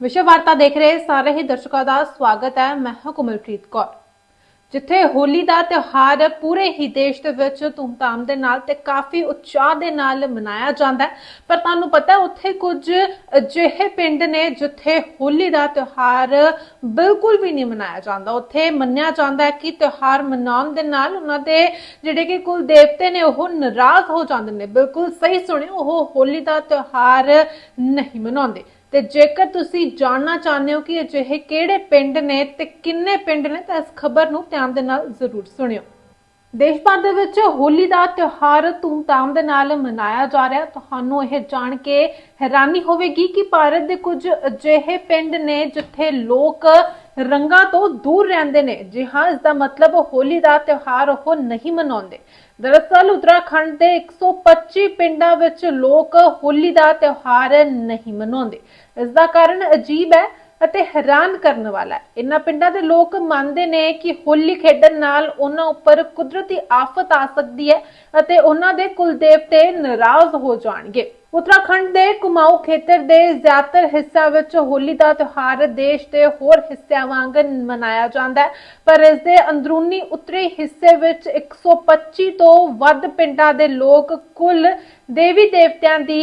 ਵਿਸ਼ਵ ਵਾਰਤਾ ਦੇਖ ਰਹੇ ਸਾਰੇ ਹੀ ਦਰਸ਼ਕਾਂ ਦਾ ਸਵਾਗਤ ਹੈ। ਮੈਂ ਹਾਂ ਕੁਮਲਪ੍ਰੀਤ ਕੌਰ। ਜਿੱਥੇ ਹੋਲੀ ਦਾ ਤਿਉਹਾਰ ਪੂਰੇ ਹੀ ਦੇਸ਼ ਦੇ ਵਿੱਚ ਧੂਮਧਾਮ ਦੇ ਨਾਲ ਤੇ ਕਾਫੀ ਉਤਸ਼ਾਹ ਦੇ ਨਾਲ ਮਨਾਇਆ ਜਾਂਦਾ ਹੈ। ਪਰ ਤੁਹਾਨੂੰ ਪਤਾ ਉੱਥੇ ਕੁਝ ਅਜਿਹੇ ਪਿੰਡ ਨੇ ਜਿੱਥੇ ਹੋਲੀ ਦਾ ਤਿਉਹਾਰ ਬਿਲਕੁਲ ਵੀ ਨਹੀਂ ਮਨਾਇਆ ਜਾਂਦਾ। ਉੱਥੇ ਮੰਨਿਆ ਜਾਂਦਾ ਹੈ ਕਿ ਤਿਉਹਾਰ ਮਨਾਉਣ ਦੇ ਨਾਲ ਉਹਨਾਂ ਦੇ ਜਿਹੜੇ ਕਿ ਕੁਲ ਦੇਵਤੇ ਨੇ ਉਹ ਨਾਰਾਜ਼ ਹੋ ਜਾਂਦੇ ਨੇ। ਬਿਲਕੁਲ ਸਹੀ ਸੁਣਿਓ, ਉਹ ਹੋਲੀ ਦਾ ਤਿਉਹਾਰ ਨਹੀਂ ਮਨਾਉਂਦੇ। ਤੇ ਜੇਕਰ ਤੁਸੀਂ ਜਾਣਨਾ ਚਾਹੁੰਦੇ ਹੋ ਕਿ ਅਜਿਹੇ ਕਿਹੜੇ ਪਿੰਡ ਨੇ ਤੇ ਕਿੰਨੇ ਪਿੰਡ ਨੇ, ਤਾਂ ਇਸ ਖਬਰ ਨੂੰ ਧਿਆਨ ਦੇ ਨਾਲ ਜ਼ਰੂਰ ਸੁਣਿਓ। ਦੇਸ਼ ਭਰ ਦੇ ਵਿੱਚ ਹੋਲੀ ਦਾ ਤਿਉਹਾਰ ਧੂਮਧਾਮ ਦੇ ਨਾਲ ਮਨਾਇਆ ਜਾ ਰਿਹਾ। ਤੁਹਾਨੂੰ ਇਹ ਜਾਣ ਕੇ ਹੈਰਾਨੀ ਹੋਵੇਗੀ ਕਿ ਭਾਰਤ ਦੇ ਕੁਝ ਅਜਿਹੇ ਪਿੰਡ ਨੇ ਜਿੱਥੇ ਲੋਕ ਰੰਗਾਂ ਤੋਂ ਦੂਰ ਰਹਿੰਦੇ ਨੇ। ਜੀ ਹਾਂ ਇਸ ਦਾ ਮਤਲਬ ਹੋਲੀ ਦਾ ਤਿਉਹਾਰ ਉਹ ਨਹੀਂ ਮਨਾਉਂਦੇ। ਦਰਅਸਲ ਉੱਤਰਾਖੰਡ ਦੇ 125 ਪਿੰਡਾਂ ਵਿੱਚ ਲੋਕ ਹੋਲੀ ਦਾ ਤਿਉਹਾਰ ਨਹੀਂ ਮਨਾਉਂਦੇ। ਇਸ ਦਾ ਕਾਰਨ ਅਜੀਬ ਹੈ ਅਤੇ ਹੈਰਾਨ ਕਰਨ ਵਾਲਾ ਹੈ। ਇਨ੍ਹਾਂ ਪਿੰਡਾਂ ਦੇ ਲੋਕ ਮੰਨਦੇ ਨੇ ਕਿ ਹੋਲੀ ਖੇਡਣ ਨਾਲ ਉਹਨਾਂ ਉੱਪਰ ਕੁਦਰਤੀ ਆਫਤ ਆ ਸਕਦੀ ਹੈ ਅਤੇ ਉਹਨਾਂ ਦੇ ਕੁਲ ਦੇਵਤੇ ਨਾਰਾਜ਼ ਹੋ ਜਾਣਗੇ। ਉੱਤਰਾਖੰਡ ਦੇ ਕੁਮਾਊ ਖੇਤਰ ਦੇ ਜ਼ਿਆਦਾਤਰ ਹਿੱਸਿਆਂ ਵਿੱਚ ਹੋਲੀ ਦਾ ਤਿਉਹਾਰ ਦੇਸ਼ ਦੇ ਹੋਰ ਹਿੱਸਿਆਂ ਵਾਂਗ ਮਨਾਇਆ ਜਾਂਦਾ ਹੈ। ਪਰ ਇਸ ਦੇ ਅੰਦਰੂਨੀ ਉੱਤਰੀ ਹਿੱਸੇ ਵਿੱਚ 125 ਤੋਂ ਵੱਧ ਪਿੰਡਾਂ ਦੇ ਲੋਕ ਕੁੱਲ ਦੇਵੀ ਦੇਵਤਿਆਂ ਦੀ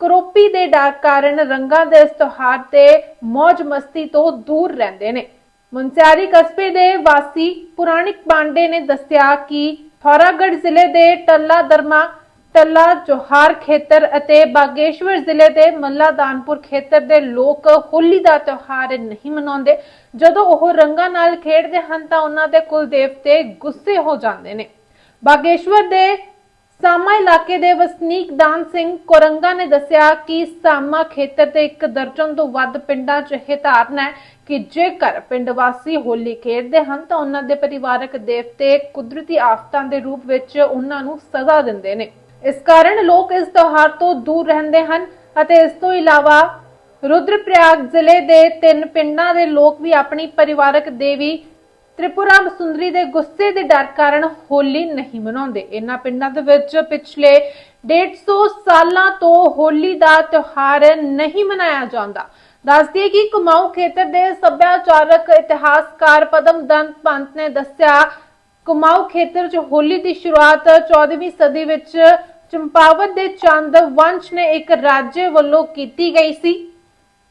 ਕਰੋਪੀ ਦੇ ਡਰ ਕਾਰਨ ਰੰਗਾਂ ਦੇ ਇਸ ਤਿਉਹਾਰ ਤੇ ਮौज ਮਸਤੀ ਤੋਂ ਦੂਰ ਰਹਿੰਦੇ ਨੇ। ਮੁੰਸਿਆਰੀ ਕਸਬੇ ਦੇ ਵਾਸੀ ਪੁਰਾਣਿਕ ਪਾਂਡੇ ਨੇ ਦੱਸਿਆ ਕਿ ਥੌਰਾਗੜ੍ਹ ਜ਼ਿਲ੍ਹੇ ਦੇ ਟੱਲਾ ਦਰਮਾ, ਟੱਲਾ ਜੋਹਾਰ ਖੇਤਰ ਅਤੇ ਬਾਗੇਸ਼ਵਰ ਜ਼ਿਲ੍ਹੇ ਦੇ ਮੱਲਾ ਦਾਨਪੁਰ ਖੇਤਰ ਦੇ ਲੋਕ ਹੋਲੀ ਦਾ ਤਿਉਹਾਰ ਨਹੀਂ ਮਨਾਉਂਦੇ। ਜਦੋਂ ਉਹ ਰੰਗਾਂ ਨਾਲ ਖੇਡਦੇ ਹਨ ਤਾਂ ਉਹਨਾਂ ਦੇ ਕੁਲ ਦੇਵਤੇ ਗੁੱਸੇ ਹੋ ਜਾਂਦੇ ਨੇ। ਬਾਗੇਸ਼ਵਰ ਦੇ ਸਾਮਾ ਇਲਾਕੇ ਦੇ ਵਸਨੀਕ ਦਾਨ ਸਿੰਘ ਕੋਰੰਗਾ ਨੇ ਦੱਸਿਆ ਕਿ ਸਾਮਾ ਖੇਤਰ ਦੇ ਇੱਕ ਦਰਜਨ ਤੋਂ ਵੱਧ ਪਿੰਡਾਂ 'ਚ ਇਹ ਹੈ ਕਿ ਜੇਕਰ ਪਿੰਡ ਵਾਸੀ ਹੋਲੀ ਖੇਡਦੇ ਹਨ ਤਾਂ ਉਹਨਾਂ ਦੇ ਪਰਿਵਾਰਕ ਦੇਵਤੇ ਕੁਦਰਤੀ ਆਫਤਾਂ ਦੇ ਰੂਪ ਵਿੱਚ ਉਹਨਾਂ ਨੂੰ ਸਜ਼ਾ ਦਿੰਦੇ ਨੇ। ਇਸ ਕਾਰਨ ਲੋਕ ਇਸ ਤਿਉਹਾਰ ਤੋਂ ਦੂਰ ਰਹਿੰਦੇ ਹਨ ਅਤੇ ਇਸ ਤੋਂ ਇਲਾਵਾ ਰੁਦਰਪ੍ਰਯਾਗ ਜ਼ਿਲ੍ਹੇ ਦੇ ਤਿੰਨ ਪਿੰਡਾਂ ਦੇ ਲੋਕ ਵੀ ਆਪਣੀ ਪਰਿਵਾਰਕ ਦੇਵੀ ਤ੍ਰਿਪੁਰਾ ਸੁੰਦਰੀ ਦੇ ਗੁੱਸੇ ਦੇ ਡਰ ਕਾਰਨ ਹੋਲੀ ਨਹੀਂ ਮਨਾਉਂਦੇ। ਇਹਨਾਂ ਪਿੰਡਾਂ ਦੇ ਵਿੱਚ ਪਿਛਲੇ 150 ਸਾਲਾਂ ਤੋਂ ਹੋਲੀ ਦਾ ਤਿਉਹਾਰ ਨਹੀਂ ਮਨਾਇਆ ਜਾਂਦਾ। ਦੱਸਦੀ ਹੈ ਕਿ ਕੁਮਾਊ ਖੇਤਰ ਦੇ ਸੱਭਿਆਚਾਰਕ ਇਤਿਹਾਸਕਾਰ ਪਦਮ ਦੰਤ ਪੰਤ ਨੇ ਦੱਸਿਆ, ਕੁਮਾਊ ਖੇਤਰ 'ਚ ਹੋਲੀ ਦੀ ਸ਼ੁਰੂਆਤ 14ਵੀਂ ਸਦੀ ਵਿੱਚ ਚੰਪਾਵਤ ਦੇ ਚੰਦ ਵੰਸ਼ ਨੇ ਇੱਕ ਰਾਜੇ ਵੱਲੋਂ ਕੀਤੀ ਗਈ ਸੀ।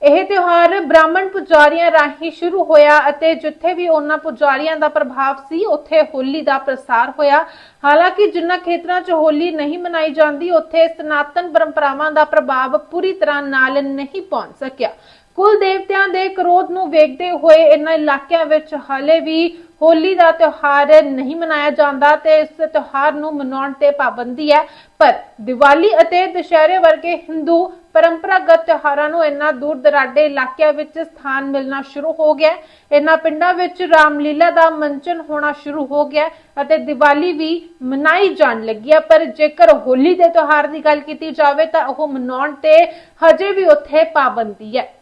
ਇਹ ਤਿਉਹਾਰ ਬ੍ਰਾਹਮਣ ਪੁਜਾਰੀਆਂ ਰਾਹੀਂ ਸ਼ੁਰੂ ਹੋਇਆ ਅਤੇ ਜਿੱਥੇ ਵੀ ਉਹਨਾਂ ਪੁਜਾਰੀਆਂ ਦਾ ਪ੍ਰਭਾਵ ਸੀ, ਉੱਥੇ ਹੋਲੀ ਦਾ ਪ੍ਰਸਾਰ ਹੋਇਆ। ਹਾਲਾਂਕਿ ਜਿਨ੍ਹਾਂ ਖੇਤਰਾਂ 'ਚ ਹੋਲੀ ਨਹੀਂ ਮਨਾਈ ਜਾਂਦੀ, ਉੱਥੇ ਸਨਾਤਨ ਪਰੰਪਰਾਵਾਂ ਦਾ ਪ੍ਰਭਾਵ ਪੂਰੀ ਤਰ੍ਹਾਂ ਨਾਲ ਨਹੀਂ ਪਹੁੰਚ ਸਕਿਆ। ਕੁਲ ਦੇਵਤਿਆਂ ਦੇ ਕਰੋਧ ਨੂੰ ਵੇਖਦੇ ਹੋਏ ਇਹਨਾਂ ਇਲਾਕਿਆਂ ਵਿੱਚ ਹਾਲੇ ਵੀ ਹੋਲੀ ਦਾ ਤਿਉਹਾਰ ਨਹੀਂ ਮਨਾਇਆ ਜਾਂਦਾ ਤੇ ਇਸ ਤਿਉਹਾਰ ਨੂੰ ਮਨਾਉਣ ਤੇ ਪਾਬੰਦੀ ਹੈ। ਪਰ ਦੀਵਾਲੀ ਅਤੇ ਦੁਸ਼ਹਿਰੇ ਵਰਗੇ ਹਿੰਦੂ ਪਰੰਪਰਾਗਤ ਤਿਉਹਾਰਾਂ ਨੂੰ ਇਨ੍ਹਾਂ ਦੂਰ ਦਰਾਡੇ ਇਲਾਕਿਆਂ ਵਿੱਚ ਸਥਾਨ ਮਿਲਣਾ ਸ਼ੁਰੂ ਹੋ ਗਿਆ ਇਹਨਾਂ ਪਿੰਡਾਂ ਵਿੱਚ ਰਾਮਲੀਲਾ ਦਾ ਮੰਚਨ ਹੋਣਾ ਸ਼ੁਰੂ ਹੋ ਗਿਆ ਅਤੇ ਦੀਵਾਲੀ ਵੀ ਮਨਾਈ ਜਾਣ ਲੱਗੀ ਹੈ। ਪਰ ਜੇਕਰ ਹੋਲੀ ਦੇ ਤਿਉਹਾਰ ਦੀ ਗੱਲ ਕੀਤੀ ਜਾਵੇ ਤਾਂ ਉਹ ਮਨਾਉਣ ਤੇ ਹਜੇ ਵੀ ਉੱਥੇ ਪਾਬੰਦੀ ਹੈ।